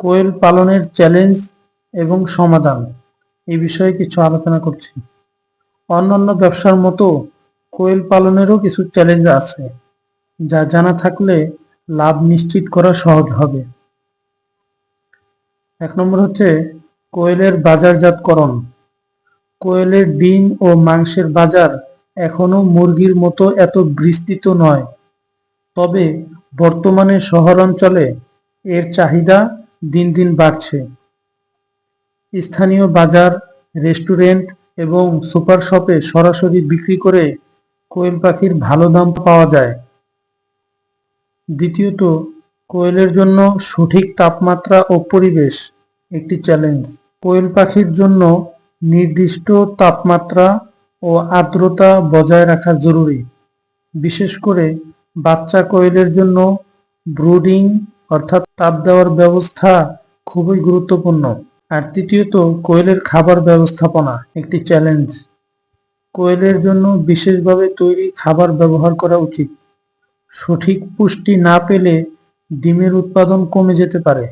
কোয়েল পালনের চ্যালেঞ্জ এবং সমাধান। এই বিষয়ে কিছু আলোচনা করছি। অন্যান্য ব্যবসার মতো কোয়েল পালনেরও কিছু চ্যালেঞ্জ আছে, যা জানা থাকলে লাভ নিশ্চিত করা সহজ হবে। এক নম্বর হচ্ছে কোয়েলের বাজারজাতকরণ। কোয়েলের ডিম ও মাংসের বাজার এখনও মুরগির মতো এত বিস্তৃত নয়, তবে বর্তমানে শহরাঞ্চলে এর চাহিদা দিন দিন বাড়ছে। স্থানীয় বাজার, রেস্টুরেন্ট এবং সুপার শপে সরাসরি বিক্রি করে কোয়েল পাখির ভালো দাম পাওয়া যায়। দ্বিতীয়ত, কোয়েলের জন্য সঠিক তাপমাত্রা ও পরিবেশ একটি চ্যালেঞ্জ কোয়েল পাখির জন্য নির্দিষ্ট তাপমাত্রা ও আর্দ্রতা বজায় রাখা জরুরি। বিশেষ করে বাচ্চা কোয়েলের জন্য ব্রুডিং অর্থাৎ তাপ দেওয়ার ব্যবস্থা খুবই গুরুত্বপূর্ণ। আর তৃতীয়ত, কোয়েলের খাবার ব্যবস্থাপনা একটি চ্যালেঞ্জ। কোয়েলের জন্য বিশেষভাবে তৈরি খাবার ব্যবহার করা উচিত। সঠিক পুষ্টি না পেলে ডিমের উৎপাদন কমে যেতে পারে।